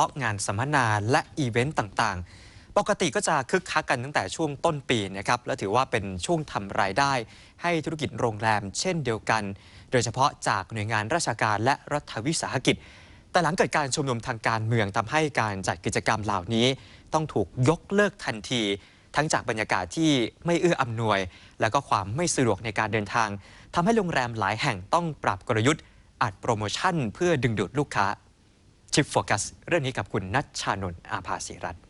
าะงานสัมมนาและอีเวนต์ต่างๆ ปกติก็จะคึกคักกันตั้งแต่ช่วงต้นปีนะครับและถือว่าเป็นช่วงทำรายได้ ให้ธุรกิจโรงแรมเช่นเดียวกัน โดยเฉพาะจากหน่วยงานราชการและรัฐวิสาหกิจ แต่หลังเกิดการชุมนุมทางการเมืองทำให้การจัดกิจกรรมเหล่านี้ ต้องถูกยกเลิกทันทีทั้งจากบรรยากาศที่ไม่เอื้ออำนวย และก็ความไม่สะดวกในการเดินทางทำให้โรงแรมหลายแห่งต้องปรับกลยุทธ์อัดโปรโมชั่นเพื่อดึงดูดลูกค้า ชิปโฟกัสเรื่องนี้กับคุณนัชชานนท์อาภาศิรัตน์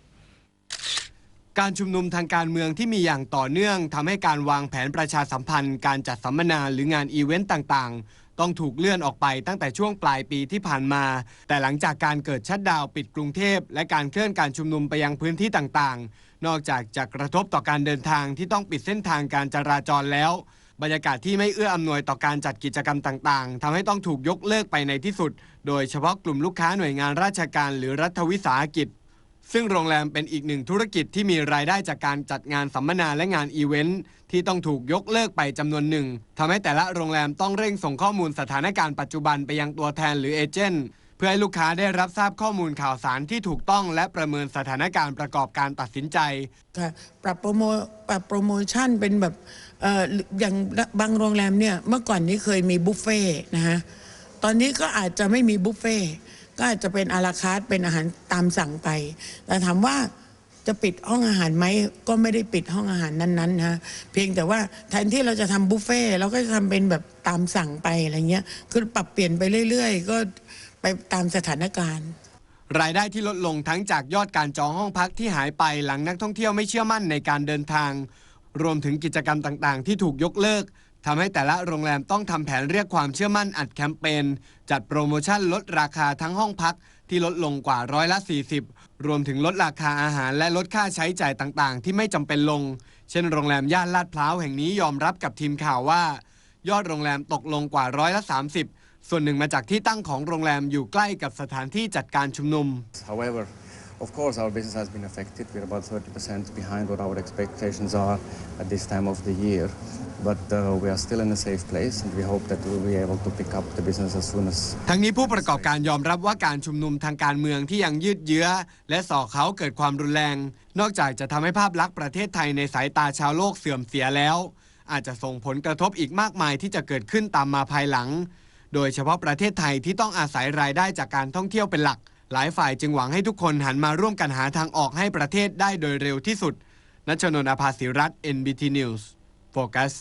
การชุมนุมทางการเมืองที่มีอย่างต่อเนื่องทำให้การวางแผนประชาสัมพันธ์ การจัดสัมมนาหรืองานอีเวนต์ต่างๆ ต้องถูกเลื่อนออกไปตั้งแต่ช่วงปลายปีที่ผ่านมา แต่หลังจากการเกิดชัดดาวปิดกรุงเทพ และการเคลื่อนการชุมนุมไปยังพื้นที่ต่างๆ นอกจากจะกระทบต่อการเดินทางที่ต้องปิดเส้นทางการจราจรแล้ว บรรยากาศที่ไม่เอื้ออำนวยต่อการจัดกิจกรรมต่างๆทำให้ต้องถูกยกเลิกไปในที่สุด โดยเฉพาะกลุ่มลูกค้าหน่วยงานราชการหรือรัฐวิสาหกิจ ซึ่งโรงแรมเป็นอีกหนึ่งธุรกิจที่มีรายได้จากการจัดงานสัมมนาและงานอีเวนต์ที่ต้องถูกยกเลิกไปจำนวนหนึ่งทำให้แต่ละโรงแรมต้องเร่งส่งข้อมูลสถานการณ์ปัจจุบันไปยังตัวแทนหรือเอเจนต์ เพื่อให้ลูกค้าได้รับทราบข้อมูลข่าวสารที่ถูกต้องและประเมินสถานการณ์ประกอบการตัดสินใจค่ะปรับโปรโมปรับโปรโมชั่นเป็นแบบเอ่ออย่างบางโรงแรมเนี่ยเมื่อก่อนนี้เคยมีบุฟเฟ่ต์นะฮะตอนนี้ก็อาจจะไม่มีบุฟเฟ่ต์ก็อาจจะเป็นอาราคาร์ทเป็นอาหารตามสั่งไป แต่ถามว่าจะปิดห้องอาหารไหมก็ไม่ได้ปิดห้องอาหารนั้นๆนะฮะเพียงแต่ว่าแทนที่เราจะทำบุฟเฟ่ต์เราก็จะทำเป็นแบบตามสั่งไปอะไรเงี้ยคือปรับเปลี่ยนไปเรื่อย ๆ ก็ ไปตามสถานการณ์ รายได้ที่ลดลงทั้งจากยอดการจองห้องพักที่หายไปหลังนักท่องเที่ยวไม่เชื่อมั่นในการเดินทาง รวมถึงกิจกรรมต่างๆ ที่ถูกยกเลิกทำให้แต่ละโรงแรมต้องทำแผนเรียกความเชื่อมั่นอัดแคมเปญจัดโปรโมชั่นลดราคาทั้งห้องพักที่ลดลงกว่าร้อยละ 40 รวมถึงลดราคาอาหารและลดค่าใช้จ่ายต่างๆ ที่ไม่จำเป็นลง เช่นโรงแรมย่านลาดพร้าวแห่งนี้ยอมรับกับทีมข่าวว่า ยอดโรงแรมตกลงกว่าร้อยละ 30 ส่วนหนึ่งมาจากที่ตั้งของโรงแรมอยู่ใกล้กับสถานที่จัดการชุมนุม However, of course, our business has been affected. We're about 30% behind what our expectations are at this time of the year. But uh, we are still in a safe place, and we hope that we'll be able to pick up the business as soon as ทั้งนี้ผู้ประกอบการยอมรับว่าการชุมนุมทางการเมืองที่ยังยืดเยื้อ และส่อเขาเกิดความรุนแรง นอกจากจะทำให้ภาพลักษณ์ประเทศไทยในสายตาชาวโลกเสื่อมเสียแล้ว อาจจะส่งผลกระทบอีกมากมายที่จะเกิดขึ้นตามมาภายหลัง โดยเฉพาะประเทศไทยที่ต้องอาศัยรายได้จากการท่องเที่ยวเป็นหลัก หลายฝ่ายจึงหวังให้ทุกคนหันมาร่วมกันหาทางออกให้ประเทศได้โดยเร็วที่สุดนัชนนอาภาสิรัตน์ NBT News โฟกัส